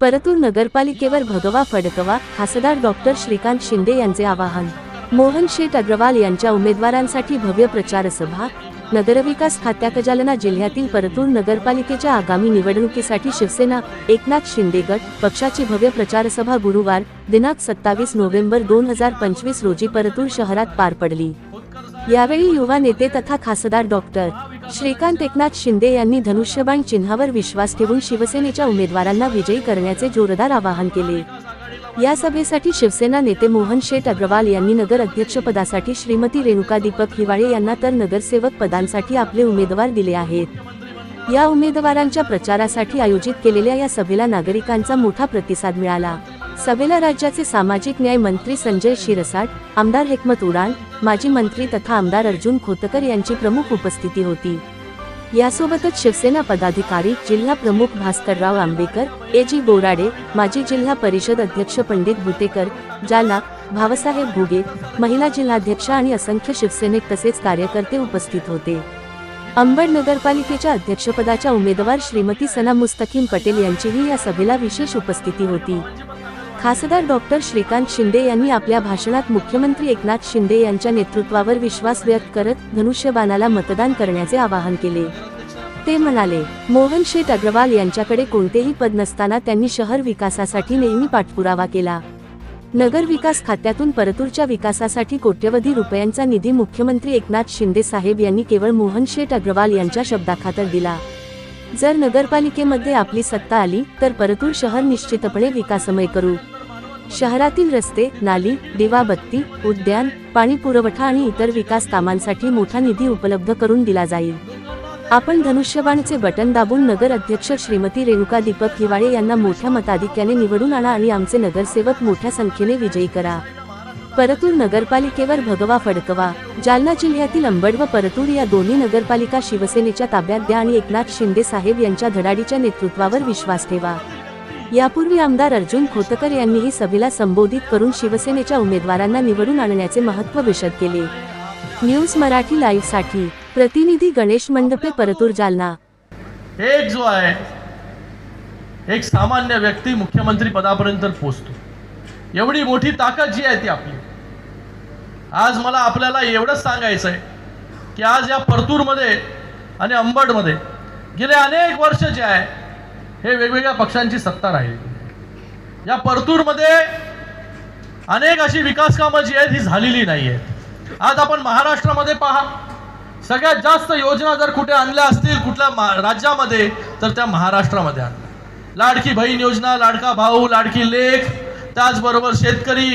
परतूर नगरपालिकेवर भगवा फडकवा खासदार डॉक्टर श्रीकांत शिंदे यांचे आवाहन. मोहन शेठ अग्रवाल यांच्या उमेदवारांसाठी भव्य प्रचार सभा नगरविकास खात्याकजालना जिल्ह्यातील परतूर नगरपालिकेच्या आगामी निवडणुकीसाठी शिवसेना एकनाथ शिंदे गट पक्षाची भव्य प्रचार सभा गुरुवार दिनांक सत्तावीस नोव्हेंबर दोन हजार पंचवीस रोजी परतूर शहरात पार पडली. यावेळी युवा नेते तथा खासदार डॉक्टर श्रीकांत एकनाथ शिंदे यांनी धनुष्यबाण चिन्हावर विश्वास ठेवून शिवसेनेच्या उमेदवारांना विजयी करण्याचे जोरदार आवाहन केले. या सभेसाठी शिवसेना नेते मोहन शेठ अग्रवाल यांनी नगर अध्यक्षपदासाठी श्रीमती रेणुका दीपक हिवाळे यांना तर नगरसेवक पदांसाठी आपले उमेदवार दिले आहेत. या उमेदवारांच्या प्रचारासाठी आयोजित केलेल्या या सभेला नागरिकांचा मोठा प्रतिसाद मिळाला. सभेला राज्याचे सामाजिक न्याय मंत्री संजय शिरसाट आमदार हेकमत उडाण माजी मंत्री तथा आमदार अर्जुन खोतकर यांची प्रमुख उपस्थिती होती. यासोबतच शिवसेना पदाधिकारी जिल्हा प्रमुख भास्करराव आंबेकर ए जी बोराडे माजी जिल्हा परिषद अध्यक्ष पंडित भुतेकर जालना भावसाहेब भुगे महिला जिल्हाध्यक्षा आणि असंख्य शिवसेनिक तसेच कार्यकर्ते उपस्थित होते. अंबड नगरपालिकेच्या अध्यक्षपदाच्या उमेदवार श्रीमती सना मुस्तकीम पटेल यांचीही या सभेला विशेष उपस्थिती होती. खासदार डॉक्टर श्रीकांत शिंदे यांनी आपल्या भाषणात मुख्यमंत्री एकनाथ शिंदे यांच्या नेतृत्वावर विश्वास व्यक्त करत धनुष्यबाणाला मतदान करण्याचे आवाहन केले. ते म्हणाले मोहन शेठ अग्रवाल यांच्याकडे कोणतेही पद नसताना त्यांनी शहर विकासासाठी नेहमी पाठपुरावा केला. नगर विकास खात्यातून परतूरच्या विकासासाठी कोट्यवधी रुपयांचा निधी मुख्यमंत्री एकनाथ शिंदे साहेब यांनी केवळ मोहन शेठ अग्रवाल यांच्या शब्दाखातर दिला. जर नगरपालिकेमध्ये आपली सत्ता आली तर परतूर शहर निश्चितपणे विकासमय करू. शहरातील रस्ते नाली दिवाबत्ती उद्यान पाणी पुरवठा आणि इतर विकास कामांसाठी मोठा निधी उपलब्ध करून दिला जाईल. आपण धनुष्यबाणचे बटन दाबून नगर अध्यक्ष श्रीमती रेणुका दीपक हिवाळे यांना मोठ्या मताधिक्याने निवडून आणा आणि आमचे नगरसेवक मोठ्या संख्येने विजयी करा. परतूर नगरपालिकेवर भगवा फडकवा. जालना जिल्ह्यातील अंबड व परतूर या दोन्ही नगरपालिका शिवसेनेच्या ताब्यात द्या आणि एकनाथ शिंदे साहेब यांच्या धडाडीच्या नेतृत्वावर विश्वास ठेवा. यापूर्वी आमदार अर्जुन खोतकर यांनीही सभेला संबोधित करून शिवसेनेच्या उमेदवारांना निवडून आणण्याचे महत्त्व विशद केले. न्यूज मराठी लाईव्हसाठी प्रतिनिधी गणेश मंडपे परतूर जालना. एक जो आहे एक सामान्य व्यक्ती मुख्यमंत्री पदापर्यंत पोहोचतो. एवढी मोठी ताकद जी आहे ती आपली. आज मला आपल्याला एवढंच सांगायचं आहे की आज या परतूरमध्ये आणि अंबडमध्ये गेले अनेक वर्ष जे आहे हे वेगवेगळ्या पक्षांची सत्ता राहील. या परतूरमध्ये अनेक अशी विकास कामं जी आहेत ही झालेली नाही आहेत आज आपण महाराष्ट्रामध्ये पहा सगळ्यात जास्त योजना जर कुठे आणल्या असतील कुठल्या राज्यामध्ये तर त्या महाराष्ट्रामध्ये आणल्या. लाडकी बहीण योजना लाडका भाऊ लाडकी लेख त्याचबरोबर शेतकरी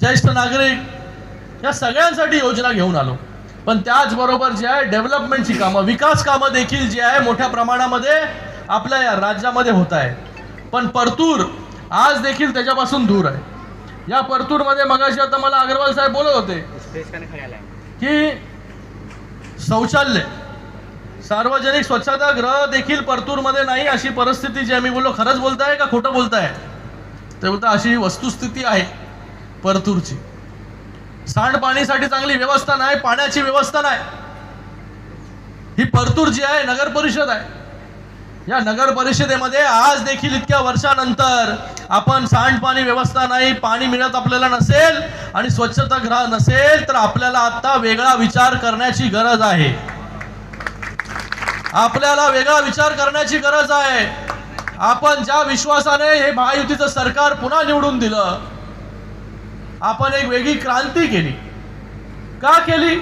ज्येष्ठ नागरिक या सगळ्यांसाठी योजना घेऊन आलो. पण त्याचबरोबर जे आहे डेव्हलपमेंटची कामं विकास कामं देखील जी आहे मोठ्या प्रमाणामध्ये आपल्या या राज्यामध्ये होत आहे पण परतूर आज देखील त्याच्यापासून दूर आहे. या परतूरमध्ये मगाशी आता मला अग्रवाल साहेब बोलत होते की शौचालय सार्वजनिक स्वच्छता ग्रह देखील परतूरमध्ये नाही अशी परिस्थिती जी आहे मी बोललो खरंच बोलताय का खोटं बोलताय? ते बोलता अशी वस्तुस्थिती आहे. परतूरची. सांडपाणीसाठी चांगली व्यवस्था नाही पाण्याची व्यवस्था नाही. ही परतूर जी आहे नगर परिषद आहे. या नगर परिषदेमध्ये आज देखील इतक्या वर्षानंतर आपण सांडपाणी व्यवस्था नाही पाणी मिळत आपल्याला नसेल आणि स्वच्छता ग्रह नसेल तर आपल्याला आता वेगळा विचार करण्याची गरज आहे. आपल्याला वेगळा विचार करण्याची गरज आहे. आपण ज्या विश्वासाने हे महायुतीचं सरकार पुन्हा निवडून दिलं आपण एक वेगळी क्रांती केली. का केली?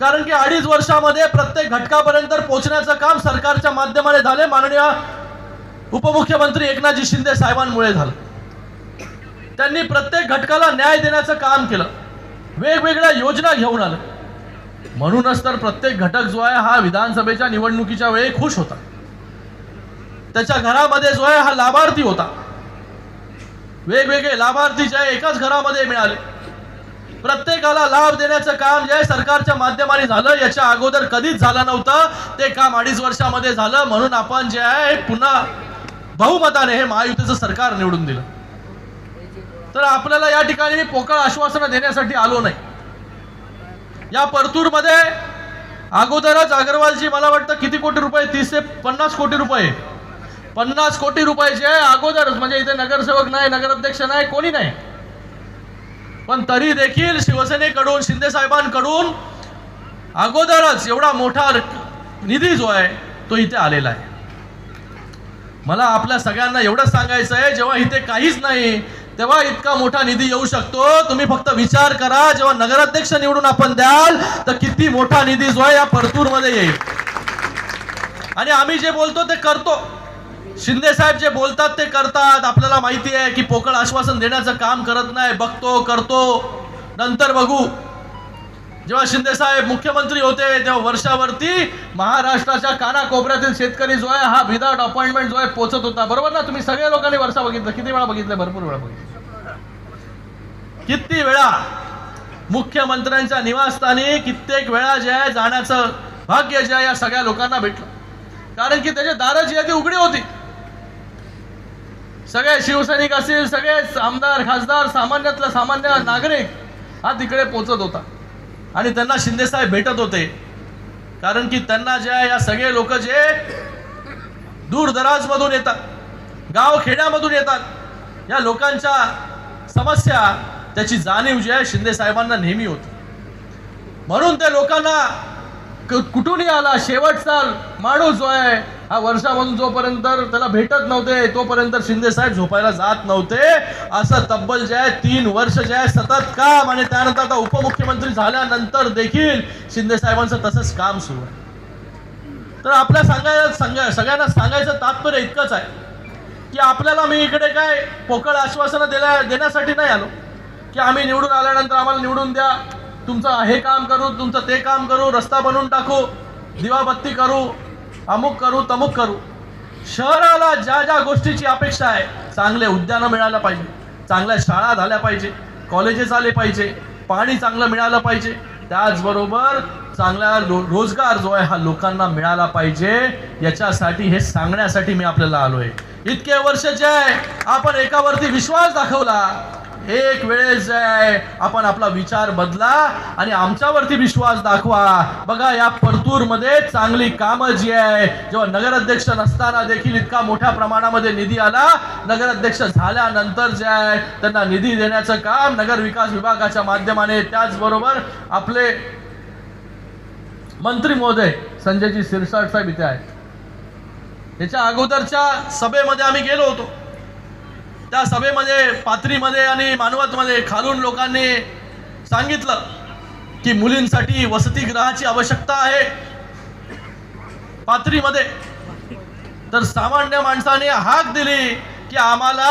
कारण की अडीच वर्षामध्ये प्रत्येक घटकापर्यंत पोहोचण्याचं काम सरकारच्या माध्यमाने झाले. माननीय उपमुख्यमंत्री एकनाथजी शिंदे साहेबांमुळे झालं. त्यांनी प्रत्येक घटकाला न्याय देण्याचं काम केलं. वेगवेगळ्या योजना घेऊन आलं. म्हणूनच तर प्रत्येक घटक जो आहे हा विधानसभेच्या निवडणुकीच्या वेळी खुश होता. त्याच्या घरामध्ये जो आहे हा लाभार्थी होता. वेगवेगळे लाभार्थी जे आहे एकाच घरामध्ये मिळाले. प्रत्येकाला लाभ देण्याचं काम जे आहे सरकारच्या माध्यमाने झालं याच्या अगोदर कधीच झालं नव्हतं. ते काम अडीच वर्षामध्ये झालं. म्हणून आपण जे आहे पुन्हा बहुमताने हे महायुतीचं सरकार निवडून दिलं. तर आपल्याला या ठिकाणी मी पोकळ आश्वासनं देण्यासाठी आलो नाही. या परतूरमध्ये अगोदरच अग्रवालजी मला वाटतं किती कोटी रुपये? तीस ते पन्नास कोटी रुपये पन्नास कोटी रुपयाचे अगोदरच. म्हणजे इथे नगरसेवक नाही नगराध्यक्ष नाही कोणी नाही. पण तरी देखील शिवसेनेकडून शिंदे साहेबांकडून अगोदरच एवढा मोठा निधी जो आहे तो इथे आलेला आहे. मला आपल्या सगळ्यांना एवढंच सांगायचं आहे जेव्हा इथे काहीच नाही तेव्हा इतका मोठा निधी येऊ शकतो. तुम्ही फक्त विचार करा जेव्हा नगराध्यक्ष निवडून आपण द्याल तर किती मोठा निधी जो आहे या परतूरमध्ये येईल. आणि आम्ही जे बोलतो ते करतो. शिंदे साहेब जे बोलतात ते करतात. आपल्याला माहिती आहे की पोकळ आश्वासन देण्याचं काम करत नाही. बघतो करतो. नंतर बघू. जेव्हा शिंदे साहेब मुख्यमंत्री होते तेव्हा वर्षावरती महाराष्ट्राच्या कानाकोपऱ्यातील शेतकरी जो आहे हा विदाउट अपॉइंटमेंट जो आहे पोचत होता. बरोबर ना? तुम्ही सगळ्या लोकांनी वर्षा बघितलं. किती वेळा बघितलं? भरपूर वेळा बघितलं. किती वेळा मुख्यमंत्र्यांच्या निवासस्थानी कित्येक वेळा जे आहे जाण्याचं भाग्य जे आहे या सगळ्या लोकांना भेटलं. कारण की त्याची दारं जी आहे ती उघडी होती. सगळे शिवसैनिक असतील सगळेच आमदार खासदार सामान्यातला सामान्य नागरिक हा तिकडे पोचत होता. आणि त्यांना शिंदेसाहेब भेटत होते. कारण की त्यांना जे आहे या सगळे लोक जे दूरदराजमधून मधून येतात गाव खेड्यामधून येतात या लोकांच्या समस्या त्याची जाणीव जी आहे शिंदेसाहेबांना नेहमी होती. म्हणून त्या लोकांना कुठूनही आला शेवटचा माणूस जो आहे हा वर्षामधून जोपर्यंत त्याला भेटत नव्हते तोपर्यंत शिंदे साहेब झोपायला जात नव्हते. असं तब्बल जे आहे तीन वर्ष जे आहे सतत काम आणि त्यानंतर आता उपमुख्यमंत्री झाल्यानंतर देखील शिंदे साहेबांचं तसंच काम सुरू आहे. तर आपल्या सांगायला सांगा सगळ्यांना सांगायचं तात्पर्य इतकंच आहे की आपल्याला मी इकडे काय पोकळ आश्वासनं दिल्या देण्यासाठी नाही आलो की आम्ही निवडून आल्यानंतर आम्हाला निवडून द्या. तुमचं हे काम करू तुमचं ते काम करू रस्ता बनवून टाकू दिवाबत्ती करू अमुक करू तमुक करू. शहराला ज्या ज्या गोष्टीची अपेक्षा आहे चांगले उद्यानं मिळायला पाहिजे चांगल्या शाळा झाल्या पाहिजे कॉलेजेस आले पाहिजे पाणी चांगलं मिळालं पाहिजे त्याचबरोबर चांगला रो- रोजगार जो आहे हा लोकांना मिळाला पाहिजे याच्यासाठी हे सांगण्यासाठी मी आपल्याला आलोय. इतके वर्ष जे आहे आपण एकावरती विश्वास दाखवला. एक वेळेस जे आहे आपण आपला विचार बदला आणि आमच्यावरती विश्वास दाखवा. बघा या परतूरमध्ये चांगली कामं जी आहे जेव्हा नगराध्यक्ष नसताना देखील इतका मोठ्या प्रमाणामध्ये निधी आला. नगराध्यक्ष झाल्यानंतर जे आहे त्यांना निधी देण्याचं काम नगर विकास विभागाच्या माध्यमाने. त्याचबरोबर आपले मंत्री महोदय संजयजी सिरसाट साहेब इथे आहेत. याच्या अगोदरच्या सभेमध्ये आम्ही गेलो होतो. त्या सभेमध्ये पाथरीमध्ये आणि मानवतमध्ये खालून लोकांनी सांगितलं की मुलींसाठी वसतिगृहाची आवश्यकता आहे. पाथरीमध्ये तर सामान्य माणसाने हाक दिली की आम्हाला